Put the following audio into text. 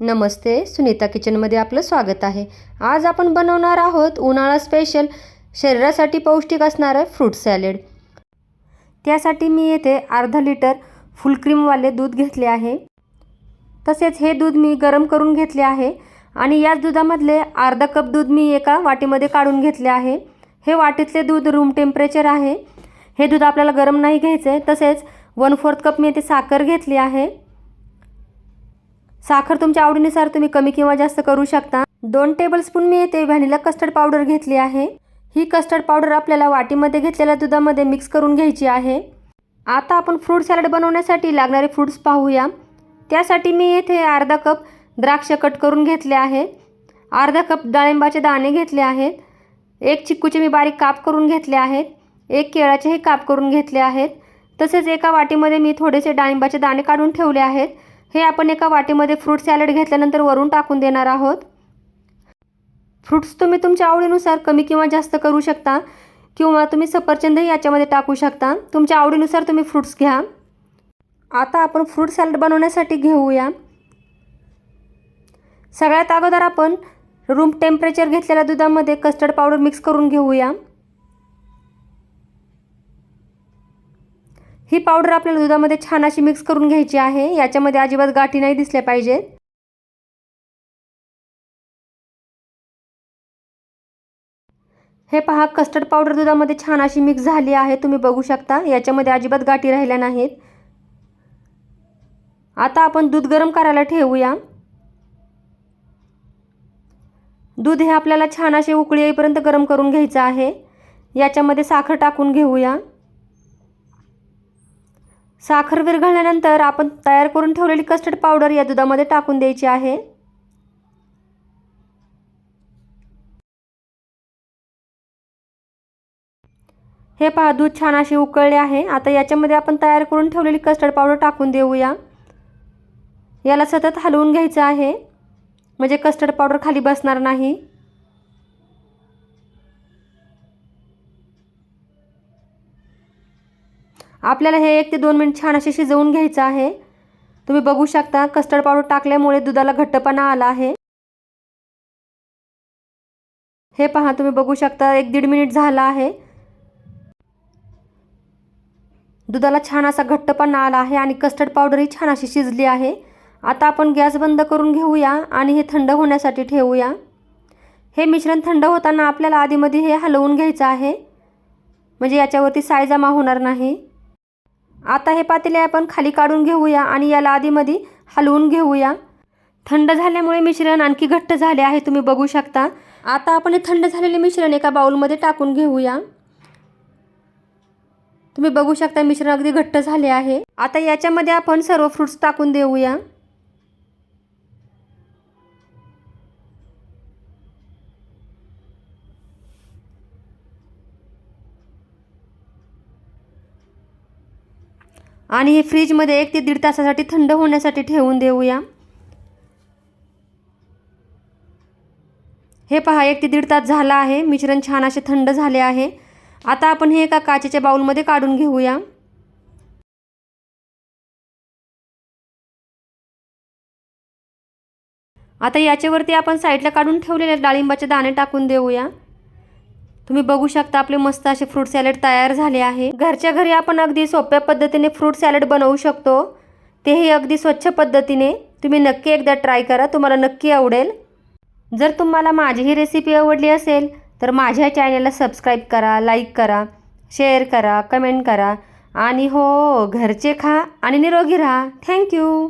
नमस्ते सुनीता किचनमध्ये आपलं स्वागत आहे. आज आपण बनवणार आहोत उन्हाळा स्पेशल शरीरासाठी पौष्टिक असणारं फ्रूट सॅलेड त्यासाठी मी येथे अर्धा लिटर फुल क्रीमवाले दूध घेतले आहे. तसेच हे दूध मी गरम करून घेतले आहे आणि याच दुधामधले अर्धा कप दूध मी एका वाटीमध्ये काढून घेतले आहे. हे वाटीतले दूध रूम टेम्परेचर आहे. हे दूध आपल्याला गरम नाही घ्यायचं आहे तसेच वन फोर्थ कप मी येथे साखर घेतली आहे. साखर तुमच्या आवडीनुसार तुम्ही कमी किंवा जास्त करू शकता. दोन टेबलस्पून मी येथे व्हॅनिला कस्टर्ड पावडर घेतली आहे. ही कस्टर्ड पावडर आपल्याला वाटीमध्ये घेतलेल्या दुधामध्ये मिक्स करून घ्यायची आहे. आता आपण फ्रूट सॅलड बनवण्यासाठी लागणारे फ्रूट्स पाहूया. त्यासाठी मी येथे अर्धा कप द्राक्ष कट करून घेतले आहेत अर्धा कप डाळिंबाचे दाणे घेतले आहेत. एक चिक्कूचे मी बारीक काप करून घेतले आहेत. एक केळाचेही काप करून घेतले आहेत. तसेच एका वाटीमध्ये मी थोडेसे डाळिंबाचे दाणे काढून ठेवले आहेत. हे आपण एका वाटीमध्ये फ्रूट सॅलड घेतल्यानंतर वरून टाकून देणार आहोत. फ्रूट्स तुम्ही तुमच्या आवडीनुसार कमी किंवा जास्त करू शकता किंवा तुम्ही सफरचंदही याच्यामध्ये टाकू शकता. तुमच्या आवडीनुसार तुम्ही फ्रूट्स घ्या. आता आपण फ्रूट सॅलड बनवण्यासाठी घेऊया. सगळ्यात अगोदर आपण रूम टेम्परेचर घेतलेल्या दुधामध्ये कस्टर्ड पावडर मिक्स करून घेऊया. ही पावडर आपल्याला दुधामध्ये छान अशी मिक्स करून घ्यायची आहे. याच्यामध्ये अजिबात गाठी नाही दिसल्या पाहिजेत. हे पहा कस्टर्ड पावडर दुधामध्ये छान अशी मिक्स झाली आहे. तुम्ही बघू शकता याच्यामध्ये अजिबात गाठी राहिल्या नाहीत. आता आपण दूध गरम करायला ठेवूया. दूध हे आपल्याला छान असे उकळी येईपर्यंत गरम करून घ्यायचं आहे. याच्यामध्ये साखर टाकून घेऊया. साखर विरघळल्यानंतर आपण तयार करून ठेवलेली कस्टर्ड पावडर या दुधामध्ये टाकून द्यायची आहे. हे पहा दूध छान असे उकळले आहे. आता याच्यामध्ये आपण तयार करून ठेवलेली कस्टर्ड पावडर टाकून देऊया. याला सतत हलवून घ्यायचं आहे. म्हणजे कस्टर्ड पावडर खाली बसणार नाही. आपल्याला हे एक ते दोन मिनिट छान असे शिजवून घ्यायचं आहे. तुम्ही बघू शकता कस्टर्ड पावडर टाकल्यामुळे दुधाला घट्टपणा आला आहे. हे पहा तुम्ही बघू शकता एक दीड मिनिट झाला आहे. दुधाला छान असा घट्टपणा आला आहे आणि कस्टर्ड पावडरही छान अशी शिजली आहे. आता आपण गॅस बंद करून घेऊया आणि हे थंड होण्यासाठी ठेवूया. हे मिश्रण थंड होताना आपल्याला आधीमध्ये हे हलवून घ्यायचं आहे. म्हणजे याच्यावरती साय जमा होणार नाही. आता हे पातेले आपण खाली काढून घेऊया आणि याला आधीमध्ये हलवून घेऊया. थंड झाल्यामुळे मिश्रण आणखी घट्ट झाले आहे तुम्ही बघू शकता. आता आपण हे थंड झालेले मिश्रण एका बाउलमध्ये टाकून घेऊया. तुम्ही बघू शकता मिश्रण अगदी घट्ट झाले आहे. आता याच्यामध्ये आपण सर्व फ्रूट्स टाकून देऊया. आणि हे फ्रीजमध्ये एक ते दीड तासासाठी थंड होण्यासाठी ठेवून देऊया. हे पहा एक ते दीड तास झाला आहे. मिश्रण छान असे थंड झाले आहे. आता आपण हे एका काचेच्या बाऊलमध्ये काढून घेऊया. आता याच्यावरती आपण साईडला काढून ठेवलेले डाळिंबाचे दाणे टाकून देऊया. तुम्ही बघू शकता आपले मस्त असे फ्रूट सॅलड तयार झाले आहे. घरच्या घरी आपण अगदी सोप्या पद्धतीने फ्रूट सॅलड बनवू शकतो. तेही अगदी स्वच्छ पद्धतीने. तुम्ही नक्की एकदा ट्राय करा तुम्हाला नक्की आवडेल. जर तुम्हाला माझी ही रेसिपी आवडली असेल तर माझ्या चॅनलला सबस्क्राईब करा लाईक करा शेअर करा कमेंट करा. आणि हो घरचे खा आणि निरोगी राहा. थँक्यू